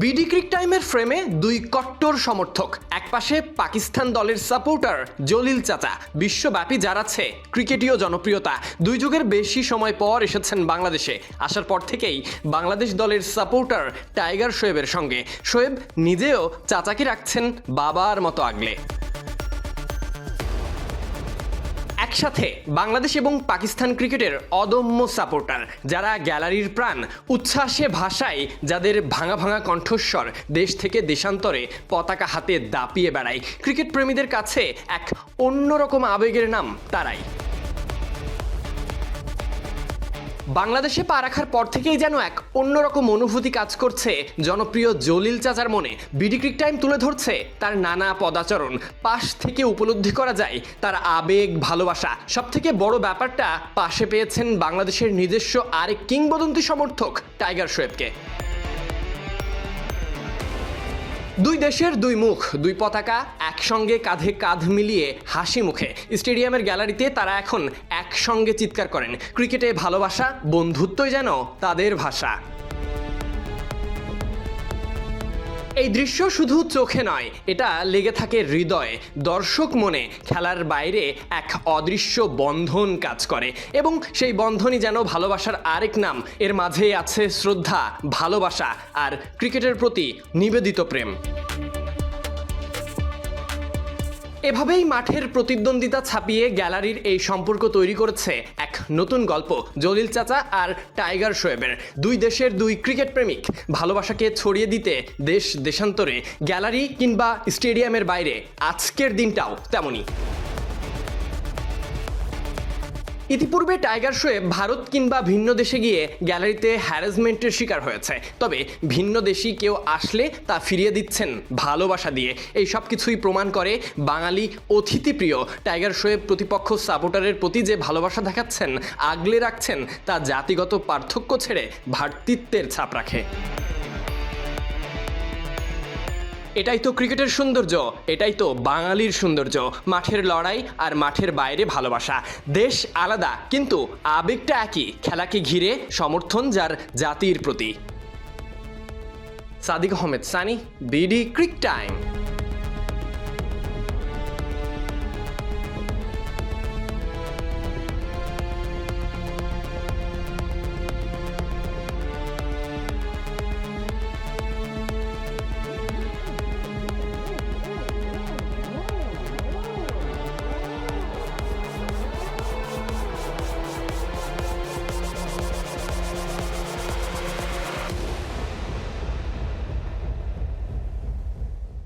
BD ক্রিক টাইমের ফ্রেমে দুই কট্টর সমর্থক একপাশে পাকিস্তান দলের সাপোর্টার জলিল চাচা, বিশ্বব্যাপী যারাচ্ছে ক্রিকেটীয় জনপ্রিয়তা। দুই যুগের বেশি সময় পর এসেছেন বাংলাদেশে। আসার পর থেকেই বাংলাদেশ দলের সাপোর্টার টাইগার শোয়েবের সঙ্গে। শোয়েব নিজেও চাচাকে রাখছেন বাবার মতো আগলে। একসাথে বাংলাদেশ এবং পাকিস্তান ক্রিকেটের অদম্য সাপোর্টার, যারা গ্যালারির প্রাণ, উচ্ছ্বাসে ভাষায় যাদের ভাঙা ভাঙা কণ্ঠস্বর দেশ থেকে দেশান্তরে পতাকা হাতে দাপিয়ে বেড়ায়। ক্রিকেট প্রেমীদের কাছে এক অন্যরকম আবেগের নাম তারাই। বাংলাদেশে পা রাখার পর থেকেই যেন এক অন্যরকম অনুভূতি কাজ করছে জনপ্রিয় জলিল চাচার মনে। বিডি ক্রিক টাইম তুলে ধরছে তার নানা পদাচরণ। পাশ থেকে উপলব্ধি করা যায় তার আবেগ, ভালোবাসা। সব থেকে বড় ব্যাপারটা পাশে পেয়েছেন বাংলাদেশের নিজস্ব আরেক কিংবদন্তি সমর্থক টাইগার শোয়েবকে দুই দেশের দুই মুখ, দুই পতাকা একসঙ্গে কাঁধে কাঁধ মিলিয়ে হাসি মুখে। স্টেডিয়ামের গ্যালারিতে তারা এখন একসঙ্গে চিৎকার করেন। ক্রিকেটে ভালোবাসা, বন্ধুত্বই যেন তাদের ভাষা। এই দৃশ্য শুধু চোখে নয়, এটা লেগে থাকে হৃদয়ে। দর্শক মনে খেলার বাইরে এক অদৃশ্য বন্ধন কাজ করে এবং সেই বন্ধনই যেন ভালোবাসার আরেক নাম। এর মাঝেই আছে শ্রদ্ধা, ভালোবাসা আর ক্রিকেটের প্রতি নিবেদিত প্রেম। এভাবেই মাঠের প্রতিদ্বন্দ্বিতা ছাপিয়ে গ্যালারির এই সম্পর্ক তৈরি করেছে এক নতুন গল্প, জলিল চাচা আর টাইগার শোয়েবের দুই দেশের দুই ক্রিকেট প্রেমিক, ভালোবাসাকে ছড়িয়ে দিতে দেশ দেশান্তরে গ্যালারি কিংবা স্টেডিয়ামের বাইরে, আজকের দিনটাও তেমনই। ইতিপূর্বে টাইগার শোয়ে ভারত কিংবা ভিন্ন দেশে গিয়ে গ্যালারিতে হ্যারাসমেন্টের শিকার হয়েছে। তবে ভিন্ন দেশি কেউ আসলে তা ফিরিয়ে দিচ্ছেন ভালোবাসা দিয়ে। এই সব কিছুই প্রমাণ করে বাঙালি অতিথিপ্রিয় টাইগার শোয়ে প্রতিপক্ষ সাপোর্টারের প্রতি যে ভালোবাসা দেখাচ্ছেন, আগলে রাখছেন, তা জাতিগত পার্থক্য ছেড়ে ভ্রাতৃত্বের ছাপ রাখে। এটাই তো ক্রিকেটের সৌন্দর্য, এটাই তো বাঙালির সৌন্দর্য, মাঠের লড়াই আর মাঠের বাইরে ভালোবাসা। দেশ আলাদা, কিন্তু আবেগটা একই, খেলাকে ঘিরে সমর্থন যার জাতির প্রতি। Sadiq Ahmed, Sunny, BD, cric time.